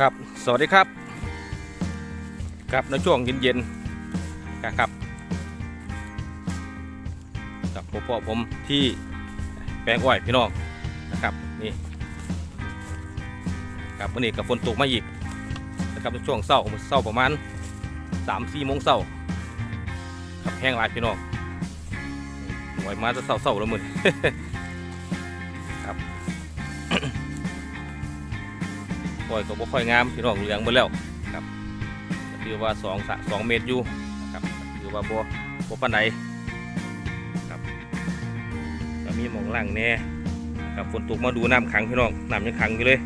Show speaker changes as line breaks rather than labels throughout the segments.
ครับ สวัสดีครับ ครับในช่วงเย็นๆนะครับกับพ่อผมที่แปลงอ้อยพี่น้องนะครับนี่ครับวันนี้กับฝนตกมาอีกนะครับในช่วงเศร้าเศร้าประมาณสามสี่โมงเศร้าครับแห้งหลายพี่น้องหน่วยมาจะเศร้าเศร้าแล้วมึง ปล่อยก็บ่ค่อยงามพี่น้องเหลืองหมดแล้วครับถือว่าสองสองเมตรอยู่นะครับถือว่าบ่บ่ปานใดครับก็มีหมองล่างแน่ครับฝนตกมาดูน้ำขังพี่น้องน้ำยังขังอยู่เลย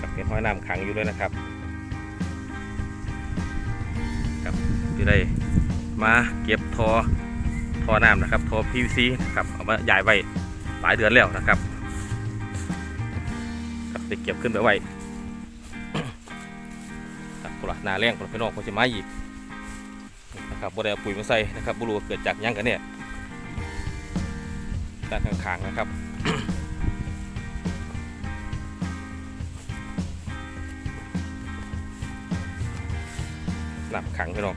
ครับเห็นห้อยน้ำขังอยู่เลยนะครับครับที่ได้มาเก็บทอทอน้ำนะครับทอ PVC นะครับเอามาย้ายไว้หลายเดือนแล้วนะครับครับได้เก็บขึ้นไปไว้ ครับกุหลาบนาแรงกุหลาบพี่น้องคงจะมาอีกนะครับบ่ได้เอาปุ๋ยมาใส่นะครับบ่รู้ว่าเกิดจากยังกันเนี่ยด้านข้างๆนะครับหนับขังพี่น้อง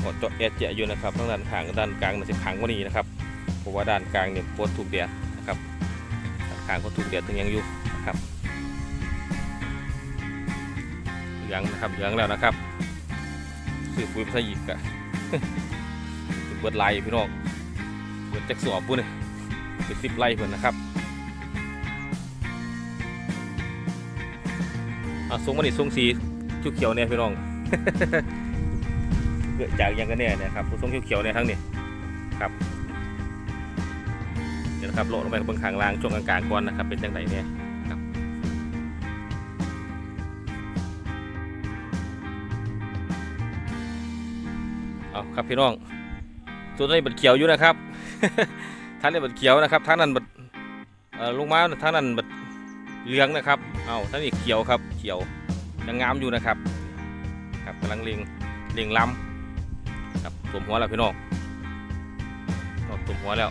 หมดเจาะแอเจาะอยู่นะครับทั้งด้านข้างด้านกลางมันจะขังกว่านี้นะครับเพราะว่าด้านกลางเนี่ยโคตรถูกแดดนะครับด้านข้างก็ถูกแดดถึงยังอยู่นะครับ ลืองนะครับเหลืองแล้วนะครับสืบปุ๋ยภาษาอีกอะเบิดไล่พี่น้องเบิดแจ็คสอบปุ้นเลยเป็นสิบไล่เพื่อนนะครับอะทรงมันนี่ทรงสีชุกเขียวเนี่ยพี่น้องเกิดจากยังกันเนี่ยเนี่ยครับทรงเขียวๆเนี่ยทั้งนี้ครับเดี๋ยวนะครับโลดลงไปบนขางล่างช่วงกลางๆก่อนนะครับเป็นจังไหนเนี่ย เอาครับพี่น้อง ตัวนี้บัดเขียวอยู่นะครับท่านนี้บัดเขียวนะครับท่านนั้นบัดเอ่อลงมาท่านนั้นบัดเหลืองนะครับ เอาท่านนี้เขียวครับเขียวยังงามอยู่นะครับครับกำลังเลียงเลียงล้ำครับตุ่มหัวแล้วพี่น้องตุ่มหัวแล้ว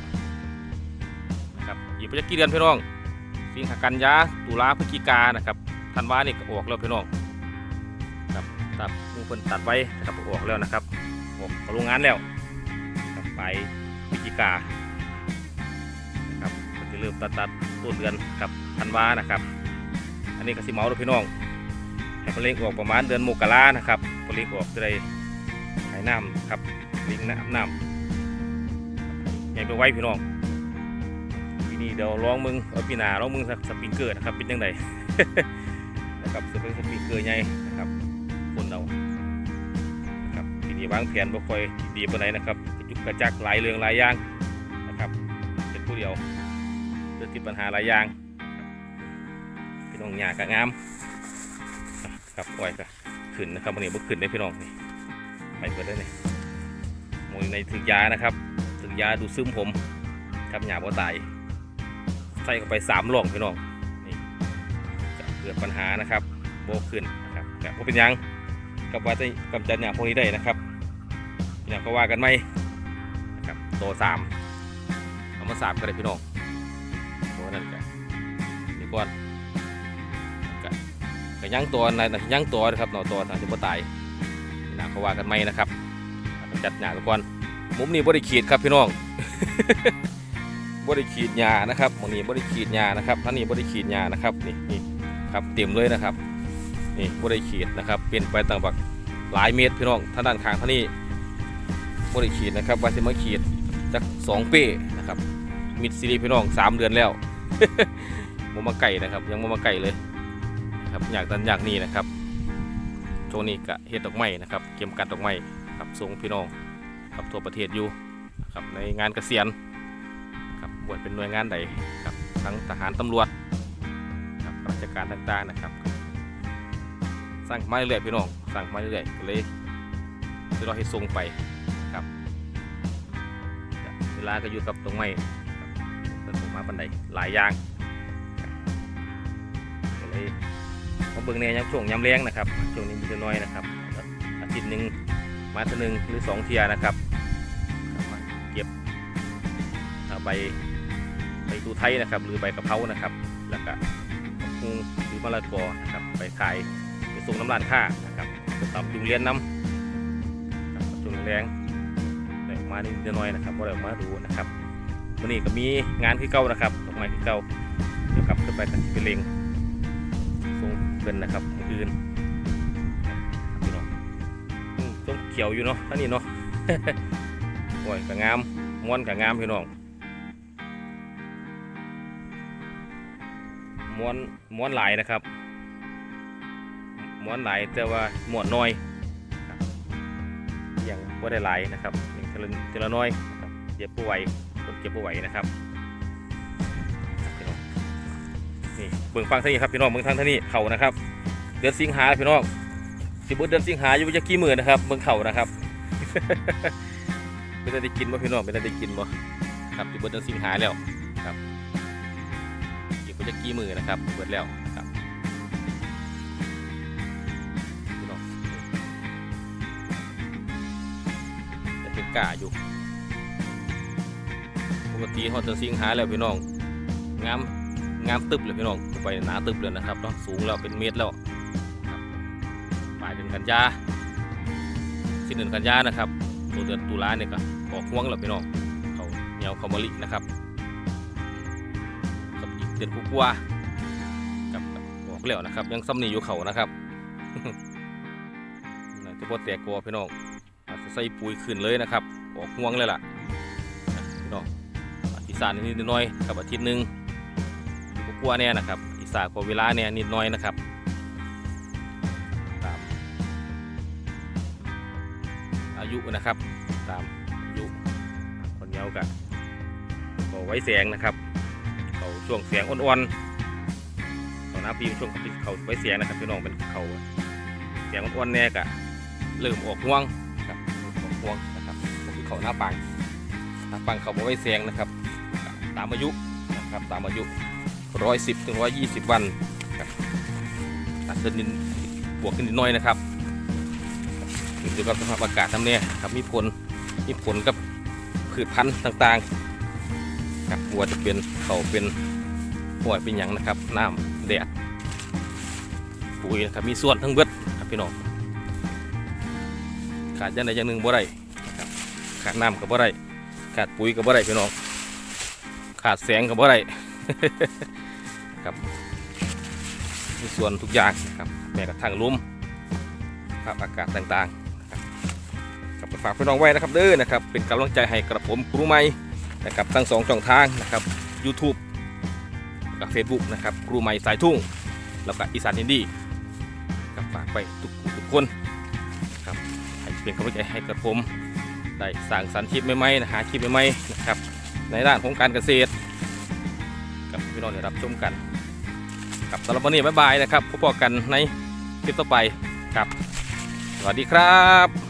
นะครับอีกไปจะกี่เดือนพี่น้องสิงหากันยาตุลาพฤศจิกานะครับธันวานี่ออกแล้วพี่น้องครับตัดมูเพิ่นตัดไว้นะครับออกแล้วนะครับ ผมเขาโรงงานแล้วครับไปพฤศจิกานะครับก็จะเริ่มตัดตัดต้นเดือนครับธันวานะครับ อันนี้ก็สิเมาด้วยพี่น้องให้ผลิตออกประมาณเดือนมกรานะครับผลิตออกจะได้หายน้ำครับลิงน้ำน้ำใหญ่ไปไว้พี่น้องปีนี้เดี๋ยวลองมึงเอาปีหนาลองมึงสักสปริงเกอร์นะครับเป็นยังไงนะครับสปริงสปริงเกอร์ใหญ่นะครับคนเรา วางแผนบ่ค่อยดีปานใดนะครับกระจุกกระจักหลายเรื่องหลายอย่างนะครับเป็นผู้เดียวเจอติดปัญหาหลายอย่างพี่น้องหยากะงามครับอ้อยก็ขึ้นนะครับวันนี้บ่ขึ้นได้พี่น้องนี่ไปเปิดได้นี่มวยในถึงยานะครับถึงยาดูซึมผมครับหยาบ่ตายใส่เข้าไปสามหลองพี่น้องนี่เกิดปัญหานะครับโบขึ้นนะครับแต่บ่เป็นหยังกับว่าจะกำจัดเนี่ยพวกนี้ได้นะครับ เนี่ยก็ว่ากันไหมนะครับโตสามเอามาสามก็ได้พี่น้องเพราะนั้นกันนี่ก่อนก็ก็ยังตัวนะยั้งตัวนะครับเนาะตัวอาจจะบ่ตายนี่นะเขาว่ากันไหมนะครับจัดหญ้าไปก่อนมุมนี้บริขีดครับพี่น้องบริขีดหญ้านะครับมุมนี้บริขีดหญ้านะครับท่านนี้บริขีดหญ้านะครับนี่นี่ครับเต็มเลยนะครับนี่บริขีดนะครับเปลี่ยนไปต่างบักหลายเมตรพี่น้องท่างด้านข้างท่างนี้ บริขีดนะครับวาจะมาขีดจากสองเป้นะครับมิดซีรีพี่น้องสามเดือนแล้วมมาไก่นะครับ ยังมมาไก่เลยนะครับอยากดันอยากนี่นะครับช่วงนี้กะเฮ็ดดอกไม้นะครับเก็บกัดดอกไม้ครับส่งพี่น้องครับทั่วประเทศอยู่นะครับในงานเกษียณครับบวชเป็นหน่วยงานใดครับทั้งทหารตำรวจครับราชการต่างๆนะครับสั่งมาเรื่อยๆพี่น้องสั่งมาเรื่อยๆก็เลยจะรอให้ส่งไป ลาก็อยู่กับตรงไม้ครับจะส่งมาปันใดหลายอย่างก็เลยมาเบิ่งในยามช่วงยามแรงนะครับช่วงนี้มีจะน้อยนะครับอาทิตย์หนึ่งมาท่านึงหรือสองเทียนะครับมาเก็บใบใบตูไทยนะครับ หรือใบกะเพรานะครับ แล้วก็ฮุงหรือมะละกอนะครับไปขายไปส่งน้ำร้านค้านะครับไปตำยุงเลี้ยนน้ำครับช่วงแรง มานิดหน่อยนะครับก็ได้ออกมาดูนะครับวันนี้ก็มีงานคือเก่านะครับดอกไม้คือเก่าเดี๋ยวกลับขึ้นไปกันที่เป็นเลงส่งเพิ่นนะครับมื้ออื่นพี่น้องต้นเขียวอยู่เนาะท่านนี้เนาะโอ้ยก็งามม้วนก็งามพี่น้องม้วนม้วนหลายนะครับม้วนหลายแต่ว่าหมวดน้อยครับอย่างว่าได้หลายนะครับ ทละเทละน้อยนะครับเก็บผู้ไหวคนเก็บผู้ไหวนะครับพี่น้องนี่เบิ่งฟังท่านี้ครับพี่น้องเบิ่งทางท่านี้เข่านะครับ เดือนสิงหาพี่น้องสิบเดือนสิงหาอยู่จะกี่หมื่นนะครับเบิ่งเข่านะครับเป็นได้กินบ่พี่น้องเป็นได้กินบ่ครับสิบเดือนสิงหาแล้วครับอีกก็จะกี่มือนะครับเบิดแล้ว กาอยู่ปกติฮอตจะสิงหาแล้วพี่น้องงามงามตึบเลยพี่น้องไปหนาตึบเลยนะครับเนาะสูงแล้วเป็นเมตรแล้วปลายเดือนกันยาสิ้นเดือนกันยานะครับตัวเดือนตุลาเนี่ยก็ออกห่วงแล้วพี่น้องเขาเหนียวเขามะลินะครับกับอีกเดือนกว่ากับบอกแล้วนะครับ ยังซ้ำนี่อยู่เขานะครับน่าจะพอแตกกอพี่น้อง อาจจะใส่ปุ๋ยขึ้นเลยนะครับ ออกห่วงเลยล่ะนะพี่น้องอาทิสานนิดหน้อยกับอาทิตย์หนึ่งอยู่กว่าๆเนี่ยนะครับ อีสานกว่าเวลาเนี่ยนิดหน้อยนะครับตามอายุนะครับ ตามอายุคนเดียวกับก็ไว้แสงนะครับเขาช่วงเสียงอ่อนๆตอนน้าปีช่วงเขาเขาไว้เสียงนะครับพี่น้องเป็นเขาเสียงอ่อนๆแน่กะเริ่มออกห่วง วงนะครับก็คือเขาหน้าปังหน้าปังเขาบอกไว้เสียงนะครับ ตามอายุนะครับตามอายุร้อยสิบถึงร้อยยี่สิบวันตัดเดินนิดบวกขึ้นนิดหน้อยนะครับขึ้นอยู่กับสภาพอากาศทำเนี่ยครับมีผลมีผลกับพืชพันธุ์ต่างๆครับวัวจะเป็นเขาเป็นหัวเป็นหยังนะครับน้ำแดดปุ๋ยนะครับมีส่วนทั้งเบิดครับพี่น้องขาดอย่างใดอย่างหนึ่งบ่ได้ ขาดน้ำกับบ่ได้ขาดปุ๋ยกับบ่ได้พี่น้องขาดแสงกับบ่ได้ครับมีส่วนทุกอย่างนะครับแม้กระทั่งลมครับอากาศต่างๆครับครับฝากพี่น้องไว้นะครับเด้อนะครับ เป็นกำลังใจให้กระผมครูใหม่นะครับทั้งสองช่องทางนะครับ YouTube กับ Facebook นะครับครูใหม่สายทุ่ง แล้วก็อีสานอินดี้ครับฝากไปทุกทุกคนครับให้เป็นกำลังใจให้กับผม ได้สร้างสรรค์คลิปใหม่ๆนะหาคลิปใหม่ๆนะครับ ในด้านของการเกษตร กับพี่น้องได้รับชมกันกับสำหรับวันนี้บ๊ายบายนะครับพบกันในคลิปต่อไปครับ สวัสดีครับ